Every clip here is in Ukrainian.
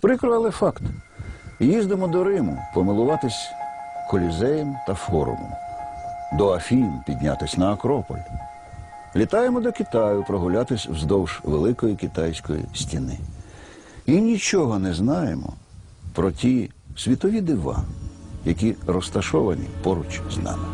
Прикро, але факт. Їздимо до Риму помилуватись колізеєм та форумом, до Афін піднятись на Акрополь. Літаємо до Китаю прогулятись вздовж Великої китайської стіни. І нічого не знаємо про ті світові дива, які розташовані поруч з нами.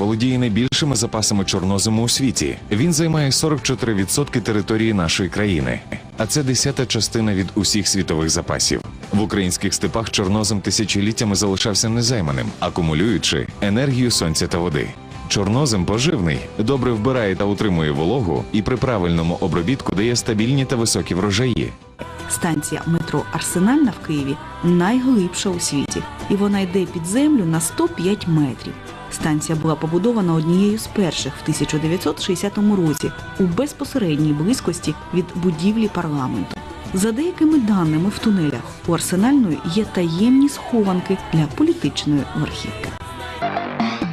Володіє найбільшими запасами чорнозиму у світі. Він займає 44% території нашої країни, а це десята частина від усіх світових запасів. В українських степах чорнозем тисячоліттями залишався незайманим, акумулюючи енергію сонця та води. Чорнозем поживний, добре вбирає та утримує вологу і при правильному обробітку дає стабільні та високі врожаї. Станція метро Арсенальна в Києві найглибша у світі, і вона йде під землю на 105 метрів. Станція була побудована однією з перших в 1960 році у безпосередній близькості від будівлі парламенту. За деякими даними в тунелях у Арсенальної є таємні схованки для політичної верхівки.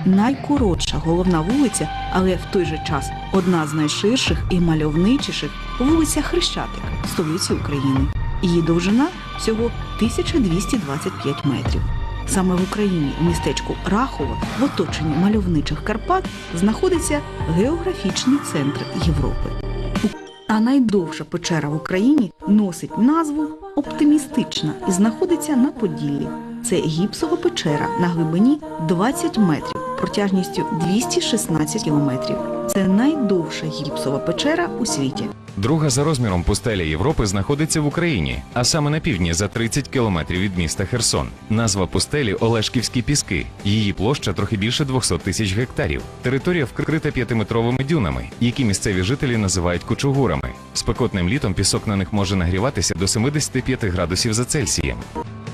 Найкоротша головна вулиця, але в той же час одна з найширших і мальовничіших вулиця Хрещатик, столиці України. Її довжина всього 1225 метрів. Саме в Україні, в містечку Рахово, в оточенні мальовничих Карпат, знаходиться географічний центр Європи. А найдовша печера в Україні носить назву оптимістична і знаходиться на Поділлі. Це гіпсова печера на глибині 20 метрів, протяжністю 216 кілометрів. Це найдовша гіпсова печера у світі. Друга за розміром пустеля Європи знаходиться в Україні, а саме на півдні за 30 кілометрів від міста Херсон. Назва пустелі Олешківські піски. Її площа трохи більше 200 тисяч гектарів. Територія вкрита п'ятиметровими дюнами, які місцеві жителі називають кучугурами. Спекотним літом пісок на них може нагріватися до 75 градусів за Цельсієм.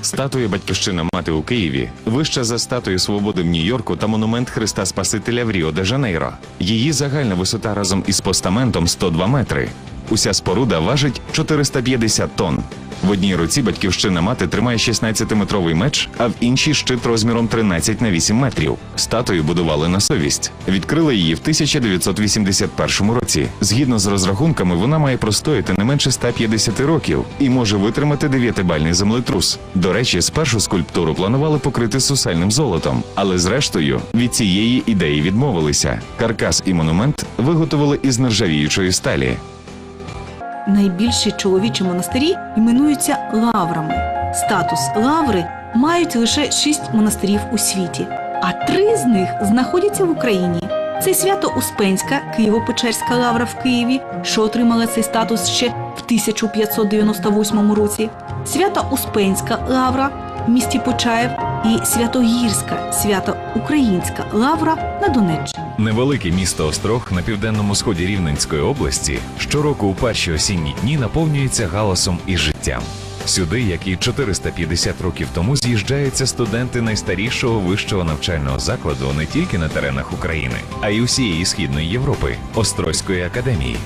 Статуя Батьківщина мати у Києві вища за статую свободи в Нью-Йорку та монумент Христа Спасителя в Ріо де Жанейро. Її загальна висота разом із постаментом 102 метри. Уся споруда важить 450 тонн. В одній руці батьківщина мати тримає 16-метровий меч, а в іншій щит розміром 13 на 8 метрів. Статую будували на совість. Відкрили її в 1981 році. Згідно з розрахунками, вона має простояти не менше 150 років і може витримати 9-бальний землетрус. До речі, спершу скульптуру планували покрити сусальним золотом, але зрештою від цієї ідеї відмовилися. Каркас і монумент виготовили із нержавіючої сталі. Найбільші чоловічі монастирі іменуються лаврами. Статус лаври мають лише шість монастирів у світі, а три з них знаходяться в Україні. Це свято Успенська Києво-Печерська лавра в Києві, що отримала цей статус ще в 1598 році. Свято Успенська лавра в місті Почаєв і Святогірська, свято Українська лавра на Донеччині. Невелике місто Острог на південному сході Рівненської області щороку у перші осінні дні наповнюється галасом і життям. Сюди, як і 450 років тому, з'їжджаються студенти найстарішого вищого навчального закладу не тільки на теренах України, а й усієї східної Європи Острозької академії.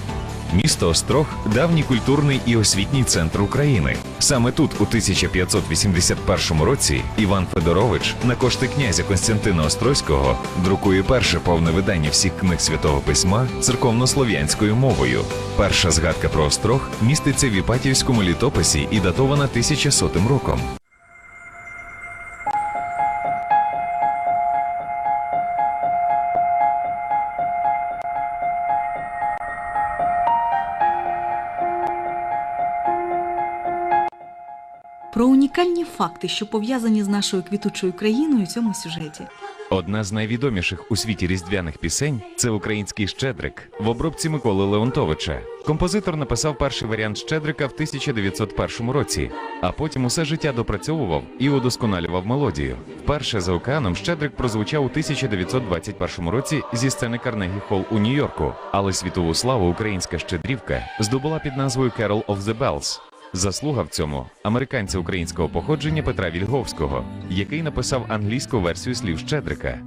Місто Острог давній культурний і освітній центр України. Саме тут, у 1581 році, Іван Федорович на кошти князя Константина Острозького друкує перше повне видання всіх книг святого письма церковнослов'янською мовою. Перша згадка про Острог міститься в Іпатівському літописі і датована 1100 роком. Унікальні факти, що пов'язані з нашою квітучою країною у цьому сюжеті. Одна з найвідоміших у світі різдвяних пісень це український щедрик в обробці Миколи Леонтовича. Композитор написав перший варіант щедрика в 1901 році, а потім усе життя допрацьовував і удосконалював мелодію. Вперше за океаном щедрик прозвучав у 1921 році зі сцени Карнегі Холл у Нью-Йорку, але світову славу українська щедрівка здобула під назвою Carol of the Bells. Заслуга в цьому американця українського походження Петра Вільговського, який написав англійську версію слів Щедрика.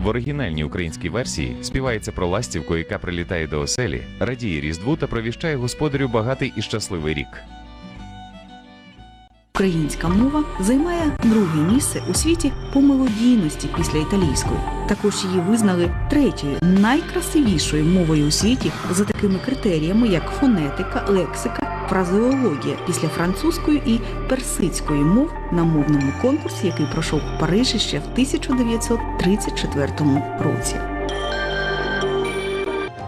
В оригінальній українській версії співається про ластівку, яка прилітає до оселі, радіє різдву та провіщає господарю багатий і щасливий рік. Українська мова займає друге місце у світі по мелодійності після італійської. Також її визнали третьою найкрасивішою мовою у світі за такими критеріями, як фонетика, лексика, фразеологія після французької і персидської мов на мовному конкурсі, який пройшов в Парижі ще в 1934 році.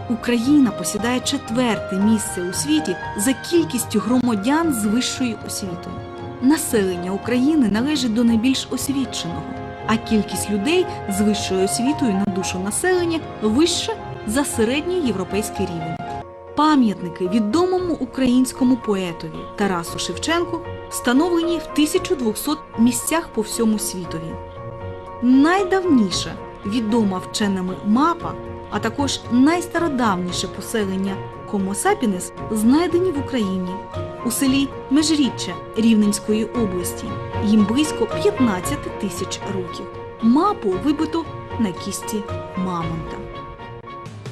Україна посідає четверте місце у світі за кількістю громадян з вищою освітою. Населення України належить до найбільш освіченого, а кількість людей з вищою освітою на душу населення вища за середній європейський рівень. Пам'ятники відомому українському поетові Тарасу Шевченку встановлені в 1200 місцях по всьому світові. Найдавніша відома вченими мапа, а також найстародавніше поселення sapiens знайдені в Україні у селі Межріччя Рівненської області. Їм близько 15 тисяч років. Мапу вибито на кісті мамонта.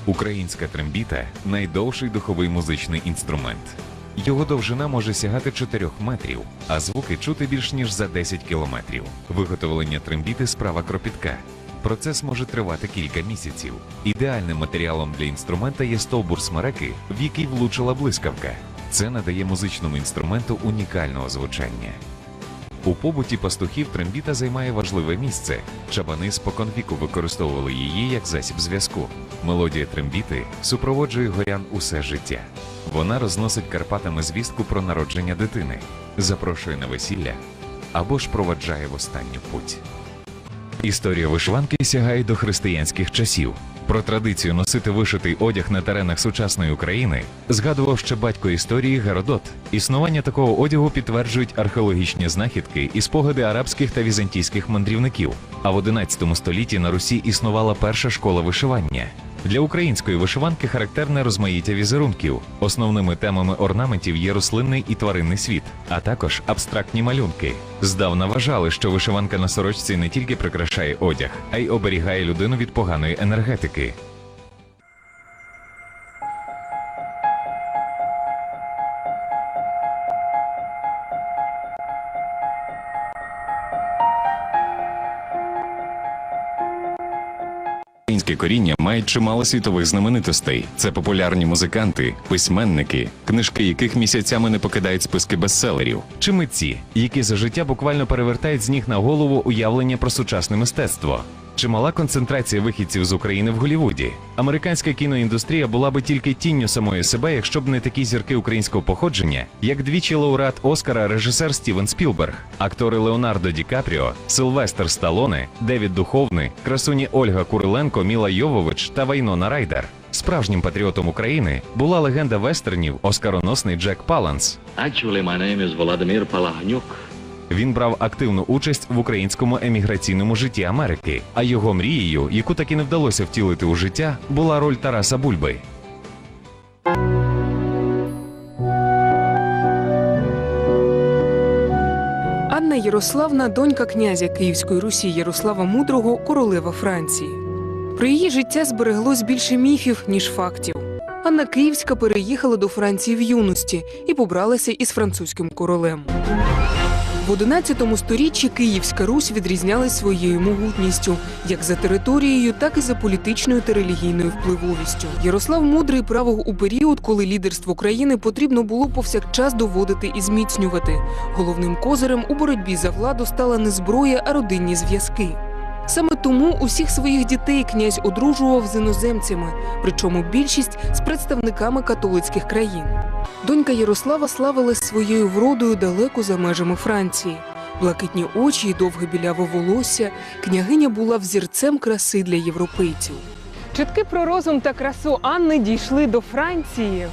Українська трембіта найдовший духовий музичний інструмент. Його довжина може сягати 4 метрів, а звуки чути більш ніж за 10 кілометрів. Виготовлення трембіти справа кропітка. Процес може тривати кілька місяців. Ідеальним матеріалом для інструмента є стовбур смереки, в який влучила блискавка. Це надає музичному інструменту унікального звучання. У побуті пастухів трембіта займає важливе місце. Чабани споконвіку використовували її як засіб зв'язку. Мелодія трембіти супроводжує горян усе життя. Вона розносить Карпатами звістку про народження дитини, запрошує на весілля або ж проваджає в останню путь. Історія вишиванки сягає до християнських часів. Про традицію носити вишитий одяг на теренах сучасної України згадував ще батько історії Геродот. Існування такого одягу підтверджують археологічні знахідки і спогади арабських та візантійських мандрівників. А в 11 столітті на Русі існувала перша школа вишивання. Для української вишиванки характерне розмаїття візерунків. Основними темами орнаментів є рослинний і тваринний світ, а також абстрактні малюнки. Здавна вважали, що вишиванка на сорочці не тільки прикрашає одяг, а й оберігає людину від поганої енергетики. Українське коріння має чимало світових знаменитостей. Це популярні музиканти, письменники, книжки яких місяцями не покидають списки бестселерів, чи митці, які за життя буквально перевертають з ніг на голову уявлення про сучасне мистецтво. Чимала концентрація вихідців з України в Голлівуді. Американська кіноіндустрія була би тільки тінню самої себе, якщо б не такі зірки українського походження, як двічі лауреат Оскара режисер Стівен Спілберг, актори Леонардо Ді Капріо, Сильвестр Сталоне, Девід Духовний, красуні Ольга Куриленко, Міла Йовович та Вайнона Райдер. Справжнім патріотом України була легенда вестернів оскароносний Джек Паланс. Actually, my name is Volodymyr Palahniuk. Він брав активну участь в українському еміграційному житті Америки, а його мрією, яку таки не вдалося втілити у життя, була роль Тараса Бульби. Анна Ярославна, донька князя Київської Русі Ярослава Мудрого, королева Франції. Про її життя збереглось більше міфів, ніж фактів. Анна Київська переїхала до Франції в юності і побралася із французьким королем. В 11 сторіччі Київська Русь відрізнялась своєю могутністю як за територією, так і за політичною та релігійною впливовістю. Ярослав Мудрий правив у період, коли лідерство країни потрібно було повсякчас доводити і зміцнювати. Головним козирем у боротьбі за владу стала не зброя, а родинні зв'язки. Саме тому усіх своїх дітей князь одружував з іноземцями, причому більшість з представниками католицьких країн. Донька Ярослава славилась своєю вродою далеко за межами Франції. Блакитні очі й довге біляве волосся. Княгиня була взірцем краси для європейців. Чутки про розум та красу Анни дійшли до Франції.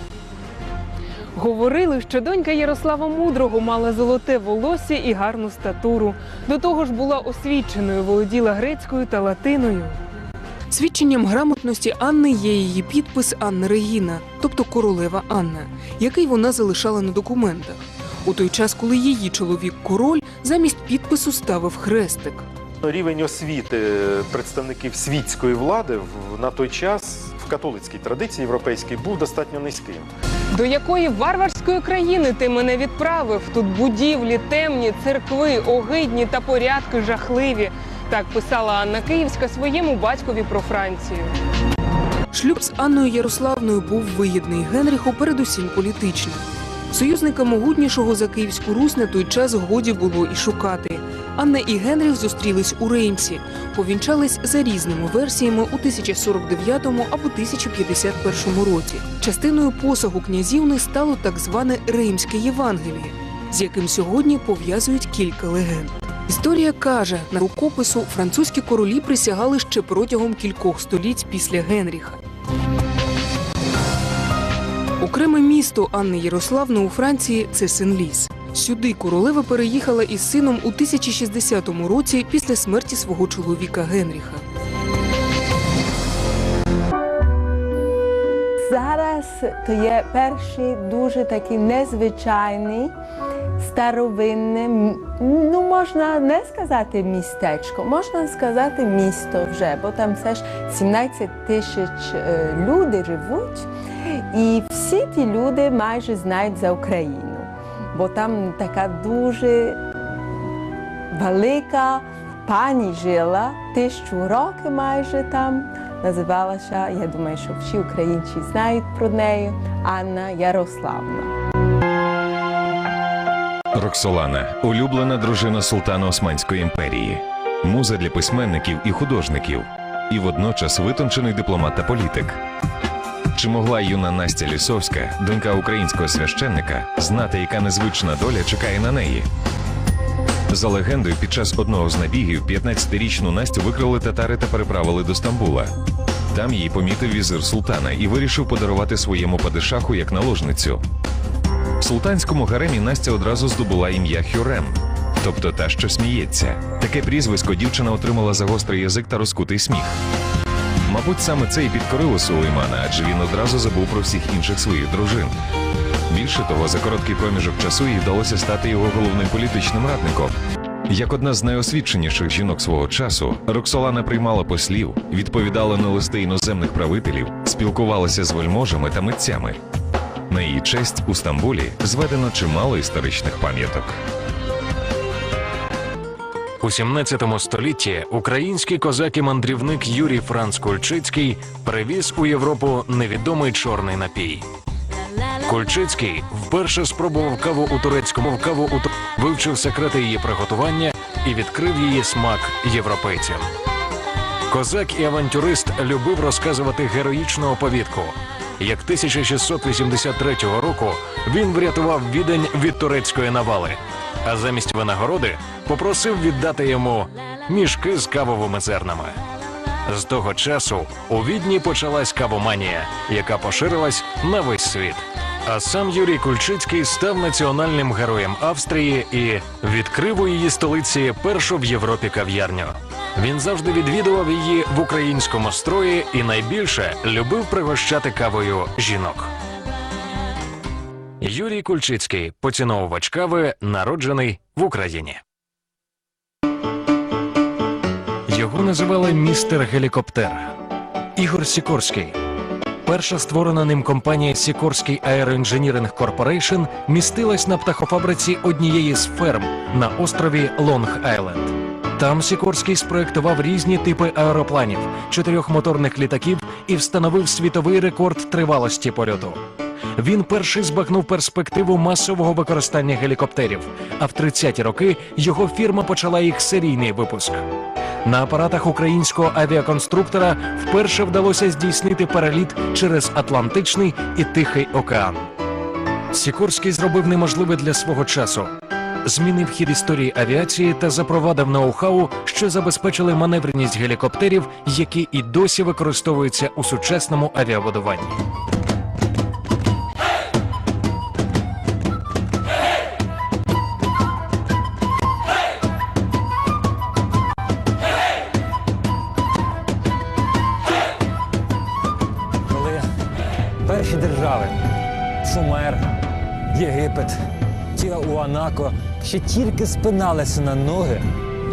Говорили, що донька Ярослава Мудрого мала золоте волосся і гарну статуру. До того ж була освіченою, володіла грецькою та латиною. Свідченням грамотності Анни є її підпис Анна Регіна, тобто королева Анна, який вона залишала на документах. У той час, коли її чоловік король замість підпису ставив хрестик. Рівень освіти представників світської влади в- на той час в католицькій традиції європейській був достатньо низьким. До якої варварської країни ти мене відправив? Тут будівлі, темні, церкви, огидні та порядки жахливі. Так писала Анна Київська своєму батькові про Францію. Шлюб з Анною Ярославною був вигідний Генріху, передусім політичний. Союзника могутнішого за Київську Русь на той час годі було і шукати. Анна і Генріх зустрілись у Реймсі, повінчались за різними версіями у 1049 або 1051 році. Частиною посагу князівни стало так зване Реймське Євангеліє, з яким сьогодні пов'язують кілька легенд. Історія каже, на рукопису французькі королі присягали ще протягом кількох століть після Генріха. Окреме місто Анни Ярославни у Франції це Сен-Ліс. Сюди королева переїхала із сином у 1060 році після смерті свого чоловіка Генріха. Зараз то є перший дуже такий незвичайний, старовинне, ну можна не сказати містечко, можна сказати місто вже, бо там все ж 17 тисяч е, люди живуть, і всі ті люди майже знають за Україну, бо там така дуже велика пані жила тисячу років майже там. Називалася, я думаю, що всі українці знають про неї Анна Ярославна. Роксолана улюблена дружина султана Османської імперії, муза для письменників і художників, і водночас витончений дипломат та політик. Чи могла юна Настя Лісовська, донька українського священника, знати, яка незвична доля чекає на неї? За легендою, під час одного з набігів 15-річну Настю викрали татари та переправили до Стамбула. Там її помітив візир султана і вирішив подарувати своєму падишаху як наложницю. В султанському гаремі Настя одразу здобула ім'я Хюрем, тобто та, що сміється. Таке прізвисько дівчина отримала за гострий язик та розкутий сміх. Мабуть, саме це і підкорило Сулеймана, адже він одразу забув про всіх інших своїх дружин. Більше того, за короткий проміжок часу їй вдалося стати його головним політичним радником. Як одна з найосвіченіших жінок свого часу, Роксолана приймала послів, відповідала на листи іноземних правителів, спілкувалася з вельможами та митцями. На її честь у Стамбулі зведено чимало історичних пам'яток. У 17 столітті український козак і мандрівник Юрій Франц Кульчицький привіз у Європу невідомий чорний напій. Кульчицький вперше спробував каву у турецькому каву у вивчив секрети її приготування і відкрив її смак європейцям. Козак і авантюрист любив розказувати героїчну оповідку. Як 1683 року він врятував відень від турецької навали, а замість винагороди попросив віддати йому мішки з кавовими зернами. З того часу у відні почалась кавоманія, яка поширилась на весь світ. А сам Юрій Кульчицький став національним героєм Австрії і відкрив у її столиці першу в Європі кав'ярню. Він завжди відвідував її в українському строї і найбільше любив пригощати кавою жінок. Юрій Кульчицький, поціновувач кави, народжений в Україні. Його називали містер Гелікоптер. Ігор Сікорський. Перша створена ним компанія Сікорський Аероінженіринг Корпорейшн містилась на птахофабриці однієї з ферм на острові Лонг-Айленд. Там Сікорський спроектував різні типи аеропланів, чотирьохмоторних літаків і встановив світовий рекорд тривалості польоту. Він перший збагнув перспективу масового використання гелікоптерів, а в 30-ті роки його фірма почала їх серійний випуск. На апаратах українського авіаконструктора вперше вдалося здійснити переліт через Атлантичний і Тихий океан. Сікорський зробив неможливе для свого часу. Змінив хід історії авіації та запровадив ноу-хау, що забезпечили маневреність гелікоптерів, які і досі використовуються у сучасному авіабудуванні. Тіауанако ще тільки спиналися на ноги,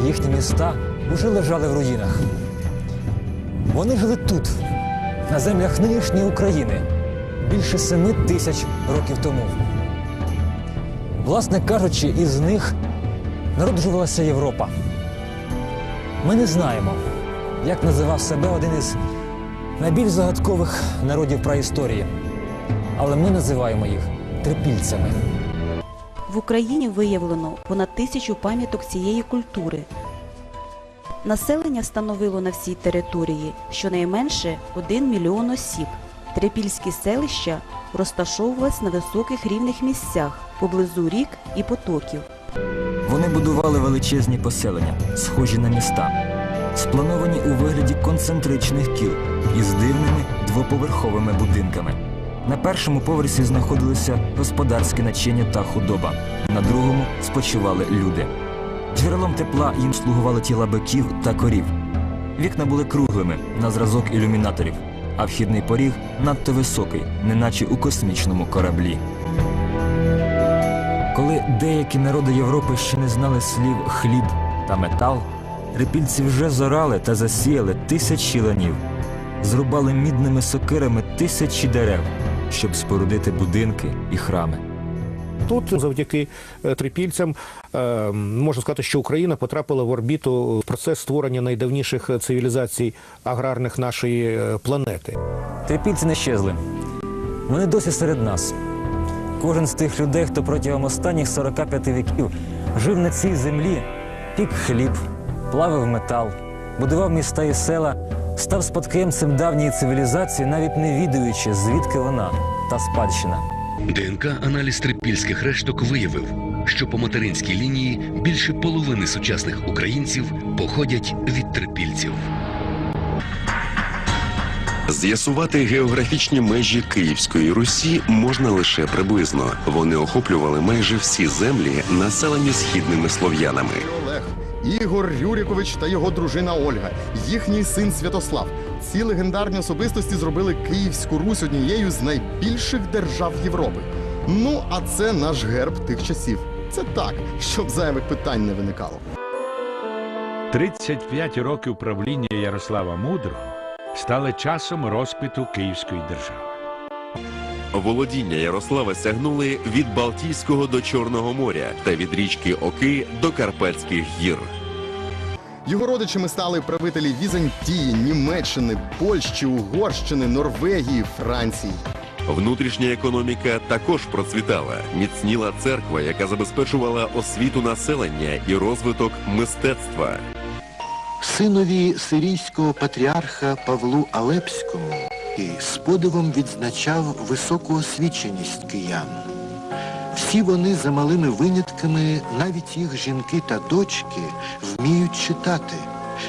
їхні міста вже лежали в руїнах. Вони жили тут, на землях нинішньої України, більше семи тисяч років тому. Власне кажучи, із них народжувалася Європа. Ми не знаємо, як називав себе один із найбільш загадкових народів праісторії. Але ми називаємо їх трипільцями. В Україні виявлено понад тисячу пам'яток цієї культури. Населення становило на всій території щонайменше 1 мільйон осіб. Трипільські селища розташовувались на високих рівних місцях поблизу рік і потоків. Вони будували величезні поселення, схожі на міста, сплановані у вигляді концентричних кіл із дивними двоповерховими будинками. На першому поверсі знаходилися господарське начиння та худоба, на другому спочивали люди. Джерелом тепла їм слугували тіла биків та корів. Вікна були круглими на зразок ілюмінаторів, а вхідний поріг надто високий, неначе у космічному кораблі. Коли деякі народи Європи ще не знали слів хліб та метал, трипільці вже зорали та засіяли тисячі ланів, зрубали мідними сокирами тисячі дерев, щоб спорудити будинки і храми. Тут завдяки е, трипільцям е, можна сказати, що Україна потрапила в орбіту в процес створення найдавніших цивілізацій аграрних нашої е, планети. Трипільці не щезли. Вони досі серед нас. Кожен з тих людей, хто протягом останніх 45 віків жив на цій землі, пік хліб, плавив метал, будував міста і села, став спадкоємцем давньої цивілізації, навіть не відаючи, звідки вона та спадщина. ДНК-аналіз трипільських решток виявив, що по материнській лінії більше половини сучасних українців походять від трипільців. З'ясувати географічні межі Київської Русі можна лише приблизно. Вони охоплювали майже всі землі, населені східними слов'янами. Ігор Рюрікович та його дружина Ольга, їхній син Святослав. Ці легендарні особистості зробили Київську Русь однією з найбільших держав Європи. Ну, а це наш герб тих часів. Це так, щоб зайвих питань не виникало. 35 років правління Ярослава Мудрого стали часом розквіту Київської держави. Володіння Ярослава сягнули від Балтійського до Чорного моря та від річки Оки до Карпатських гір. Його родичами стали правителі Візантії, Німеччини, Польщі, Угорщини, Норвегії, Франції. Внутрішня економіка також процвітала. Міцніла церква, яка забезпечувала освіту населення і розвиток мистецтва. Синові сирійського патріарха Павлу Алепському і з подивом відзначав високу освіченість киян. Всі вони за малими винятками, навіть їх жінки та дочки, вміють читати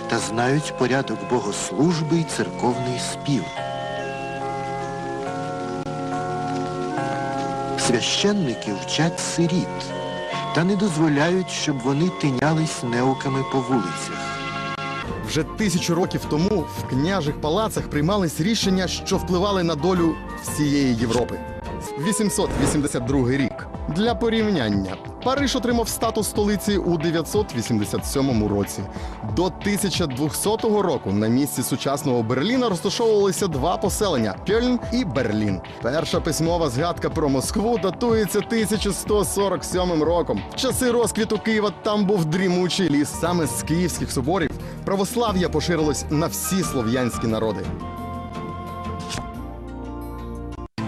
та знають порядок богослужби й церковний спів. Священники вчать сиріт та не дозволяють, щоб вони тинялись неуками по вулицях. Вже тисячу років тому в княжих палацах приймались рішення, що впливали на долю всієї Європи. 882 рік. Для порівняння, Париж отримав статус столиці у 987 році. До 1200 року на місці сучасного Берліна розташовувалися два поселення Кельн і Берлін. Перша письмова згадка про Москву датується 1147 роком. В часи розквіту Києва там був дрімучий ліс. Саме з київських соборів православ'я поширилось на всі слов'янські народи.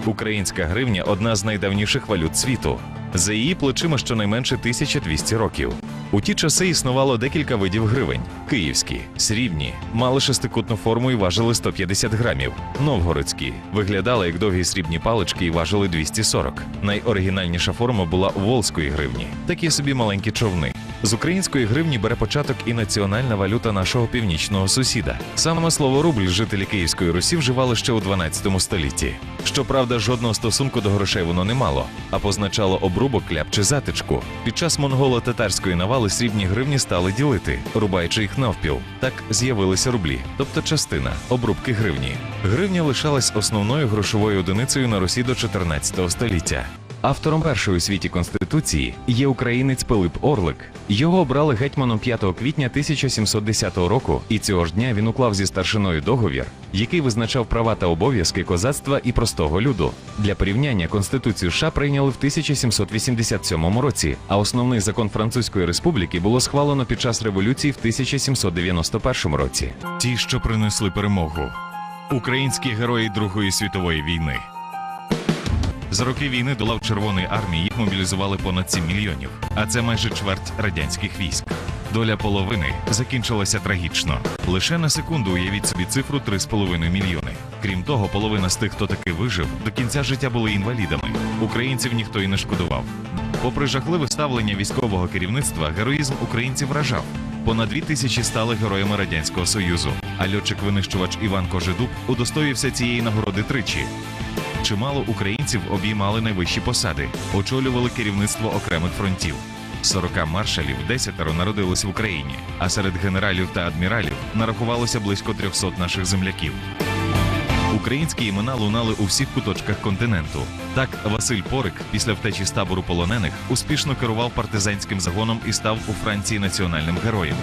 Українська гривня одна з найдавніших валют світу. За її плечима щонайменше 1200 років. У ті часи існувало декілька видів гривень: київські, срібні, мали шестикутну форму і важили 150 грамів. Новгородські виглядали як довгі срібні палички і важили 240. Найоригінальніша форма була волзької гривні, такі собі маленькі човни. З української гривні бере початок і національна валюта нашого північного сусіда. Саме слово рубль жителі Київської Русі вживали ще у 12 столітті. Щоправда, жодного стосунку до грошей воно не мало, а позначало обрубок, кляп чи затичку. Під час монголо-татарської навали срібні гривні стали ділити, рубаючи їх навпіл. Так з'явилися рублі, тобто частина обрубки гривні. Гривня лишалась основною грошовою одиницею на Русі до 14 століття. Автором першої у світі конституції є українець Пилип Орлик. Його обрали гетьманом 5 квітня 1710 року, і цього ж дня він уклав зі старшиною договір, який визначав права та обов'язки козацтва і простого люду. Для порівняння конституцію США прийняли в 1787 році, а основний закон Французької республіки було схвалено під час революції в 1791 році. Ті, що принесли перемогу, українські герої Другої світової війни. За роки війни до лав Червоної армії їх мобілізували понад 7 мільйонів, а це майже чверть радянських військ. Доля половини закінчилася трагічно. Лише на секунду уявіть собі цифру 3,5 мільйони. Крім того, половина з тих, хто таки вижив, до кінця життя були інвалідами. Українців ніхто і не шкодував. Попри жахливе ставлення військового керівництва, героїзм українців вражав. Понад дві тисячі стали героями радянського союзу. А льотчик-винищувач Іван Кожедуб удостоївся цієї нагороди тричі. Чимало українців обіймали найвищі посади, очолювали керівництво окремих фронтів. 40 маршалів, десятеро народились в Україні, а серед генералів та адміралів нарахувалося близько 300 наших земляків. Українські імена лунали у всіх куточках континенту. Так, Василь Порик після втечі з табору полонених успішно керував партизанським загоном і став у Франції національним героєм.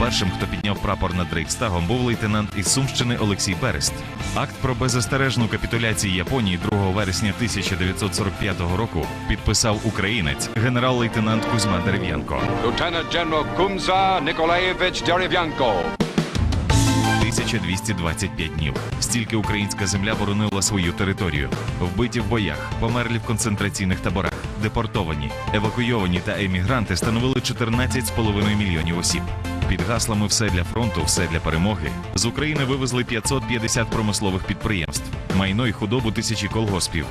Першим, хто підняв прапор над Рейхстагом, був лейтенант із Сумщини Олексій Берест. Акт про беззастережну капітуляцію Японії 2 вересня 1945 року підписав українець генерал-лейтенант Кузьма Дерев'янко. Lieutenant General Kumza Nikolaevich Derevyanko. 1225 днів. Стільки українська земля боронила свою територію. Вбиті в боях, померлі в концентраційних таборах, депортовані, евакуйовані та емігранти становили 14,5 мільйонів осіб. Під гаслами Все для фронту, все для перемоги з України вивезли 550 промислових підприємств, майно й худобу тисячі колгоспів,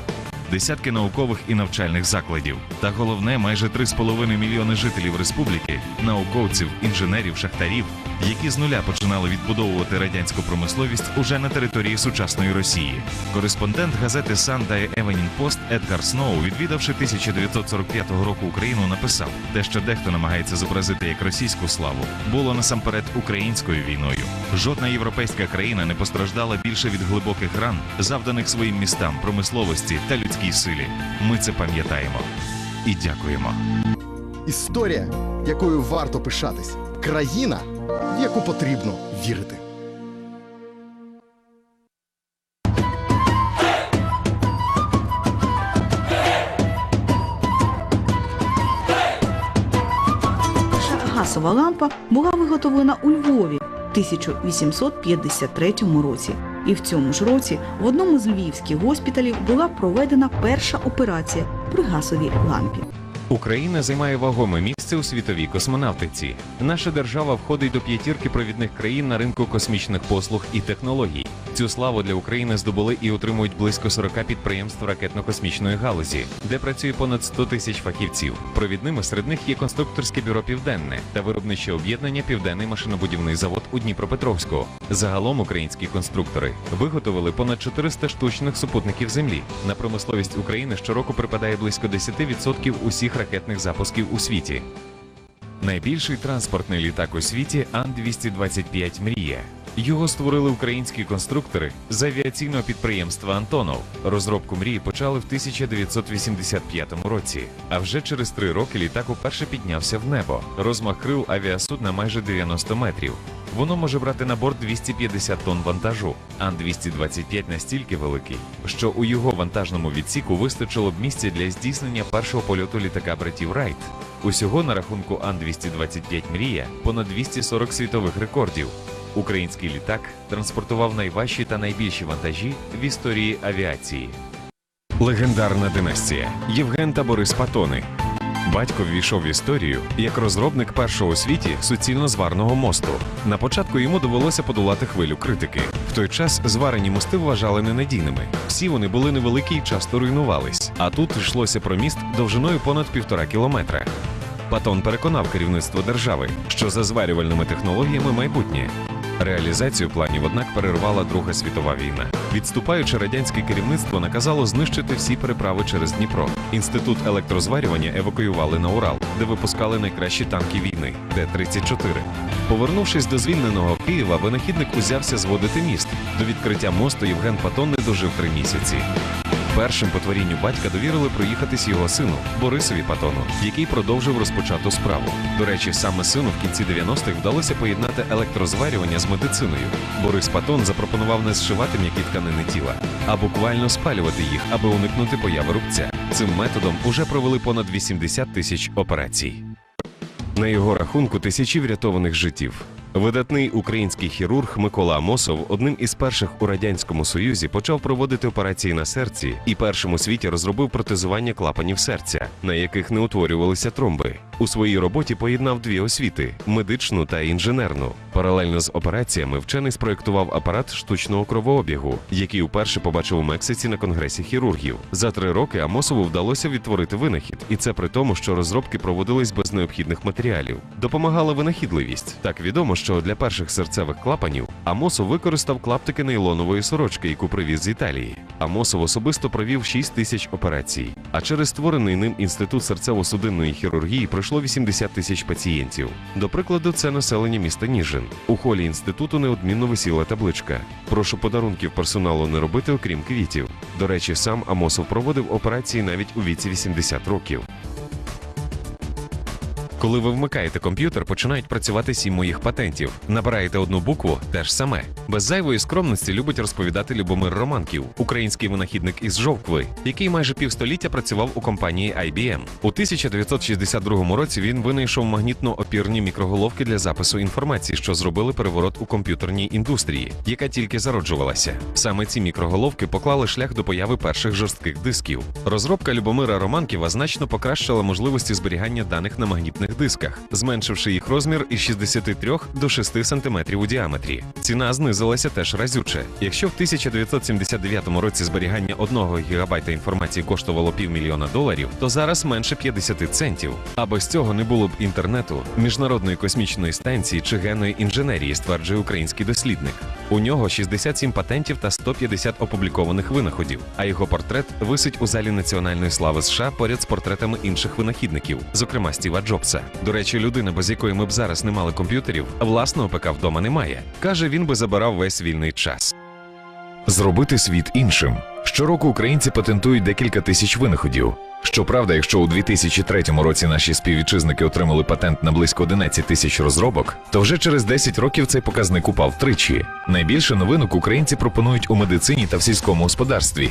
десятки наукових і навчальних закладів. Та головне, майже 3,5 мільйони жителів республіки, науковців, інженерів, шахтарів, які з нуля починали відбудовувати радянську промисловість уже на території сучасної Росії. Кореспондент газети Sunday Evening Post Едгар Сноу, відвідавши 1945 року Україну, написав: те, що дехто намагається зобразити як російську славу, було насамперед українською війною. Жодна європейська країна не постраждала більше від глибоких ран, завданих своїм містам, промисловості та людській силі. Ми це пам'ятаємо і дякуємо. Історія, якою варто пишатись. Країна, в яку потрібно вірити. Газова лампа була виготовлена у Львові в 1853 році. І в цьому ж році в одному з львівських госпіталів була проведена перша операція при газовій лампі. Україна займає вагоме місце у світовій космонавтиці. Наша держава входить до п'ятірки провідних країн на ринку космічних послуг і технологій. Цю славу для України здобули і отримують близько 40 підприємств ракетно-космічної галузі, де працює понад 100 тисяч фахівців. Провідними серед них є конструкторське бюро Південне та виробниче об'єднання Південний машинобудівний завод у Дніпропетровську. Загалом українські конструктори виготовили понад 400 штучних супутників Землі. На промисловість України щороку припадає близько 10% усіх ракетних запусків у світі. Найбільший транспортний літак у світі Ан-225 Мрія. Його створили українські конструктори з авіаційного підприємства Антонов. Розробку мрії почали в 1985 році. А вже через три роки літак уперше піднявся в небо. Розмах крил авіасудна майже 90 метрів. Воно може брати на борт 250 тонн вантажу. Ан-225 настільки великий, що у його вантажному відсіку вистачило б місця для здійснення першого польоту літака братів Райт. Усього на рахунку Ан-225 Мрія понад 240 світових рекордів. Український літак транспортував найважчі та найбільші вантажі в історії авіації. Легендарна династія Євген та Борис Патони. Батько ввійшов в історію як розробник першого у світі суцільно зварного мосту. На початку йому довелося подолати хвилю критики. В той час зварені мости вважали ненадійними. Всі вони були невеликі і часто руйнувались. А тут йшлося про міст довжиною понад півтора кілометра. Патон переконав керівництво держави, що за зварювальними технологіями майбутнє. Реалізацію планів, однак, перервала Друга світова війна. Відступаючи, радянське керівництво наказало знищити всі переправи через Дніпро. Інститут електрозварювання евакуювали на Урал, де випускали найкращі танки війни Т-34. Повернувшись до звільненого Києва, винахідник узявся зводити міст. До відкриття мосту Євген Патон не дожив три місяці. Першим по творінню батька довірили проїхатись його сину Борисові Патону, який продовжив розпочату справу. До речі, саме сину в кінці 90-х вдалося поєднати електрозварювання з медициною. Борис Патон запропонував не зшивати м'які тканини тіла, а буквально спалювати їх, аби уникнути появи рубця. Цим методом уже провели понад 80 тисяч операцій. На його рахунку тисячі врятованих життів. Видатний український хірург Микола Амосов одним із перших у радянському союзі почав проводити операції на серці і першому світі розробив протезування клапанів серця, на яких не утворювалися тромби. У своїй роботі поєднав дві освіти медичну та інженерну. Паралельно з операціями вчений спроєктував апарат штучного кровообігу, який вперше побачив у Мексиці на конгресі хірургів. За три роки Амосову вдалося відтворити винахід, і це при тому, що розробки проводились без необхідних матеріалів. Допомагала винахідливість. Так відомо, що для перших серцевих клапанів Амосов використав клаптики нейлонової сорочки, яку привіз з Італії. Амосов особисто провів 6 тисяч операцій. А через створений ним інститут серцево-судинної хірургії пройшло 80 тисяч пацієнтів. До прикладу, це населення міста Ніжин. У холі інституту неодмінно висіла табличка. Прошу подарунків персоналу не робити, окрім квітів. До речі, сам Амосов проводив операції навіть у віці 80 років. Коли ви вмикаєте комп'ютер, починають працювати сім моїх патентів. Набираєте одну букву, те ж саме. Без зайвої скромності любить розповідати Любомир Романків, український винахідник із Жовкви, який майже півстоліття працював у компанії IBM. У 1962 році він винайшов магнітно-опірні мікроголовки для запису інформації, що зробили переворот у комп'ютерній індустрії, яка тільки зароджувалася. Саме ці мікроголовки поклали шлях до появи перших жорстких дисків. Розробка Любомира Романківа значно покращила можливості зберігання даних на магнітних дисках, зменшивши їх розмір із 63 до 6 см у діаметрі. Ціна знизилася теж разюче. Якщо в 1979 році зберігання 1 ГБ інформації коштувало півмільйона доларів, то зараз менше 50 центів. А без цього не було б інтернету, міжнародної космічної станції чи генної інженерії, стверджує український дослідник. У нього 67 патентів та 150 опублікованих винаходів, а його портрет висить у залі національної слави США поряд з портретами інших винахідників, зокрема Стіва Джобса. До речі, людина, без якої ми б зараз не мали комп'ютерів, власного ПК вдома немає. Каже, він би забирав весь вільний час. Зробити світ іншим. Щороку українці патентують декілька тисяч винаходів. Щоправда, якщо у 2003 році наші співвітчизники отримали патент на близько 11 тисяч розробок, то вже через 10 років цей показник упав втричі. Найбільше новинок українці пропонують у медицині та в сільському господарстві.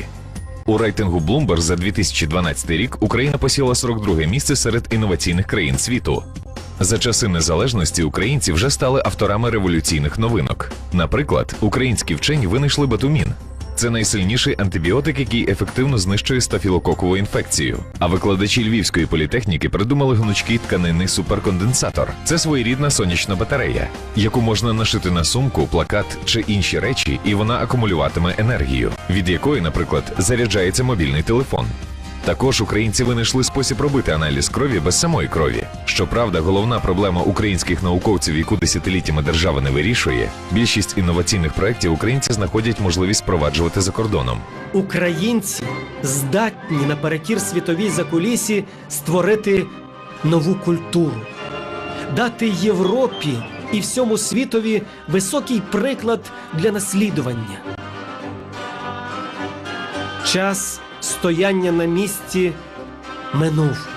У рейтингу Bloomberg за 2012 рік Україна посіла 42 місце серед інноваційних країн світу. За часи незалежності українці вже стали авторами революційних новинок. Наприклад, українські вчені винайшли батумін. Це найсильніший антибіотик, який ефективно знищує стафілококову інфекцію. А викладачі Львівської політехніки придумали гнучкий тканинний суперконденсатор. Це своєрідна сонячна батарея, яку можна нашити на сумку, плакат чи інші речі, і вона акумулюватиме енергію, від якої, наприклад, заряджається мобільний телефон. Також українці винайшли спосіб робити аналіз крові без самої крові. Щоправда, головна проблема українських науковців, яку десятиліттями держава не вирішує, більшість інноваційних проєктів українці знаходять можливість впроваджувати за кордоном. Українці здатні наперекір світовій закулісі створити нову культуру, дати Європі і всьому світові високий приклад для наслідування. Час стояння на місці минув.